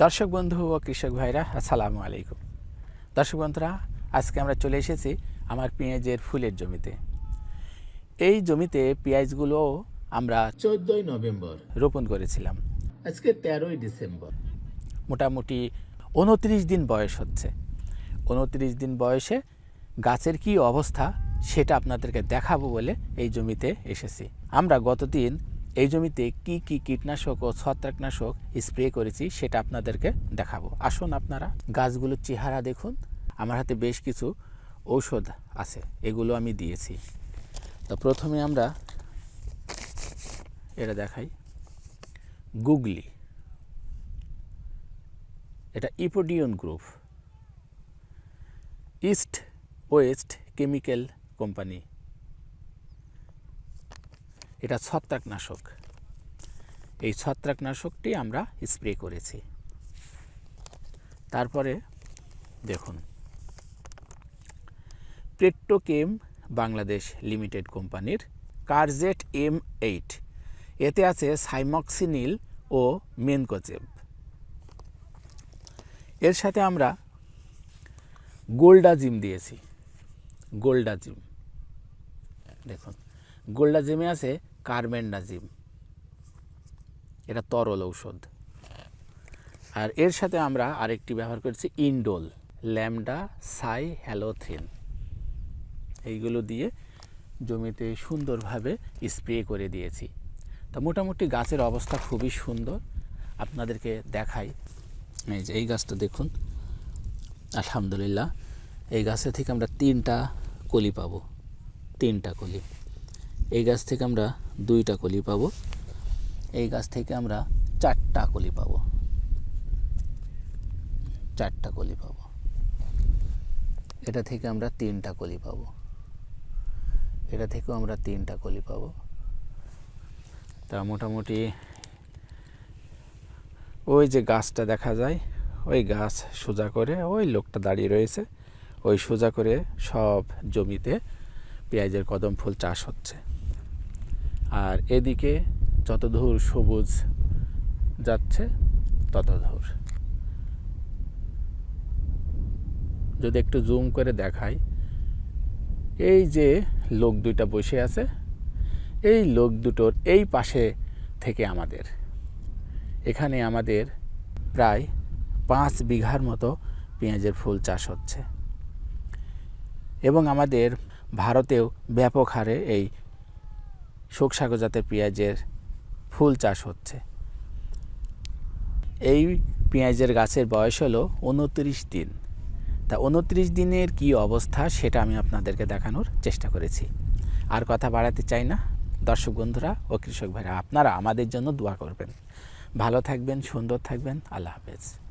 দর্শক বন্ধু ও কৃষক ভাইরা আসসালামু আলাইকুম। দর্শক বন্ধুরা আজকে আমরা চলে এসেছি আমার পেঁয়াজের ফুলের জমিতে। এই জমিতে পেঁয়াজগুলো আমরা চোদ্দোই নভেম্বর। রোপণ করেছিলাম। আজকে তেরোই ডিসেম্বর। মোটামুটি উনত্রিশ দিন বয়স হচ্ছে। উনত্রিশ দিন বয়সে গাছের কি অবস্থা সেটা আপনাদেরকে দেখাবো বলে এই জমিতে এসেছি। আমরা গতদিন এই জমিতে কি কি কীটনাশক ও ছত্রাকনাশক স্প্রে করেছি সেটা আপনাদেরকে দেখাবো। আসুন আপনারা গাছগুলোর চেহারা দেখুন। আমার হাতে বেশ কিছু ঔষধ আছে, এগুলো আমি দিয়েছি। তো প্রথমে আমরা এটা দেখাই। গুগলি। এটা ইপোডিয়ন group. East West chemical company. এটা ছত্রাকনাশক। এই ছত্রাকনাশকটি আমরা স্প্রে করেছি। তারপরে দেখুন। পেট্রোকেম বাংলাদেশ লিমিটেড কোম্পানির কারজেট এম এইট। এতে আছে সাইমক্সিনিল ও মেনকোচেব এর সাথে আমরা গোল্ডাজিম দিয়েছি। গোল্ডাজিম। দেখুন। গোল্ডাজিমে আছে কার্বেন্ডাজিম এটা তরল ঔষধ। আর এর সাথে আমরা আরেকটি ব্যবহার করেছি ইন্ডোল, ল্যামডা সাই হ্যালোথ্রিন এইগুলো দিয়ে জমিতে সুন্দরভাবে স্প্রে করে দিয়েছি। তা মোটামুটি গাছের অবস্থা খুবই সুন্দর। আপনাদেরকে দেখাই। এই যে এই গাছটা দেখুন। আলহামদুলিল্লাহ, এই গাছে থেকে আমরা তিনটা কলি পাবো। তিনটা কলি। এই গাছ থেকে আমরা দুইটা কলি পাবো। এই গাছ থেকে আমরা চারটা কলি পাবো। চারটা কলি পাবো। এটা থেকে আমরা তিনটা কলি পাবো। এটা থেকেও আমরা তিনটা কলি পাবো। তা মোটামুটি ওই যে গাছটা দেখা যায়, ওই গাছ সোজা করে ওই লোকটা দাঁড়িয়ে রয়েছে। ওই সোজা করে সব জমিতে পেঁয়াজের কদম ফুল চাষ হচ্ছে। আর এদিকে যত দূর সবুজ যাচ্ছে, তত দূর। যদি একটু জুম করে দেখাই, এই যে লোক দুইটা বসে আছে, এই লোক দুটোর এই পাশে থেকে আমাদের। এখানে আমাদের প্রায় পাঁচ বিঘার মতো পেঁয়াজের ফুল চাষ হচ্ছে। এবং আমাদের ভারতেও ব্যাপক হারে এই শোকসাগর জাতের পেঁয়াজের ফুল চাষ হচ্ছে। এই পেঁয়াজের গাছের বয়স হলো উনত্রিশ দিন। তা উনত্রিশ দিনের কি অবস্থা সেটা আমি আপনাদেরকে দেখানোর চেষ্টা করেছি। আর কথা বাড়াতে চাই না। দর্শক বন্ধুরা ও কৃষক ভাইরা, আপনারা আমাদের জন্য দোয়া করবেন। ভালো থাকবেন, সুন্দর থাকবেন। আল্লাহ হাফেজ।